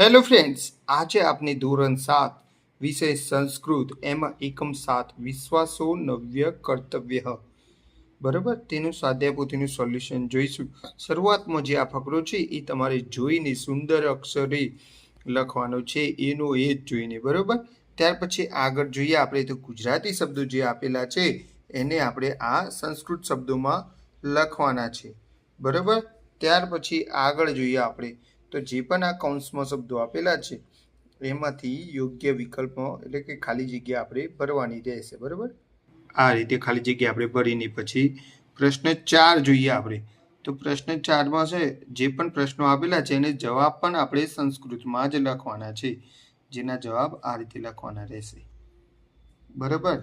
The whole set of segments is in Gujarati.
હેલો ફ્રેન્ડ્સ આજે આપને ધોરણ સાત, વિષય સંસ્કૃત. એમાં એકમ સાત, વિશ્વાસો નવ્ય કર્તવ્ય. બરાબર? તેનું સ્વાધ્યાયપોથીનું સોલ્યુશન જોઈશું. શરૂઆતમાં જે આ ફકરો છે, એ તમારે જોઈને સુંદર અક્ષરે લખવાનો છે. એનો એ જ જોઈને, બરાબર? ત્યાર પછી આગળ જોઈએ આપણે તો ગુજરાતી શબ્દો જે આપેલા છે, એને આપણે આ સંસ્કૃત શબ્દોમાં લખવાના છે. બરાબર? ત્યાર પછી આગળ જોઈએ આપણે. તો જે પણ આ કૌંસમાં શબ્દો આપેલા છે, એમાંથી યોગ્ય વિકલ્પો એટલે કે ખાલી જગ્યા આપણે ભરવાની રહેશે, બરાબર? આ રીતે ખાલી જગ્યા આપણે ભરીને પછી પ્રશ્ન ચાર જોઈએ આપણે. તો પ્રશ્ન ચારમાં છે, જે પણ પ્રશ્નો આપેલા છે, એને જવાબ પણ આપણે સંસ્કૃતમાં જ લખવાના છે. જેના જવાબ આ રીતે લખવાના રહેશે. બરાબર?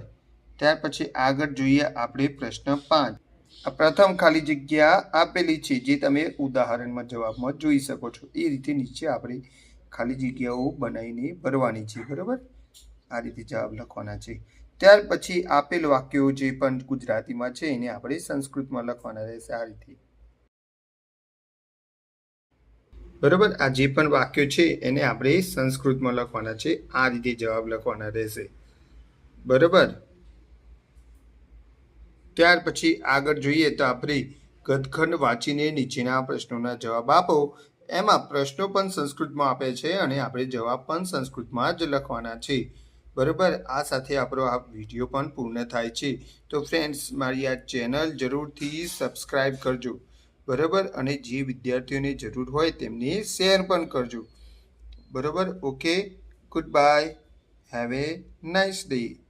ત્યાર પછી આગળ જોઈએ આપણે પ્રશ્ન પાંચ. પ્રથમ ખાલી જગ્યા આપેલી છે, જે તમે ઉદાહરણમાં જવાબમાં જોઈ શકો છો. એ રીતે નીચે આપણે ખાલી જગ્યાઓ બનાવીને ભરવાની છે, બરાબર? આ રીતે જવાબ લખવાના છે. ત્યાર પછી આપેલ વાક્યો જે પણ ગુજરાતીમાં છે, એને આપણે સંસ્કૃતમાં લખવાના રહેશે આ રીતે. બરાબર? આ જે પણ વાક્યો છે, એને આપણે સંસ્કૃતમાં લખવાના છે, આ રીતે જવાબ લખવાના રહેશે. બરાબર? ત્યાર પછી આગળ જોઈએ તો આપણે ગદખંડ વાંચીને નીચેના પ્રશ્નોના જવાબ આપો. એમાં પ્રશ્નો પણ સંસ્કૃતમાં આપે છે અને આપણે જવાબ પણ સંસ્કૃતમાં જ લખવાના છે. બરાબર? આ સાથે આપણો આ વીડિયો પણ પૂર્ણ થાય છે. તો ફ્રેન્ડ્સ, મારી આ ચેનલ જરૂરથી સબસ્ક્રાઈબ કરજો. બરાબર? અને જે વિદ્યાર્થીઓને જરૂર હોય તેમને શેર પણ કરજો. બરાબર? Okay? Good bye. Have a nice day.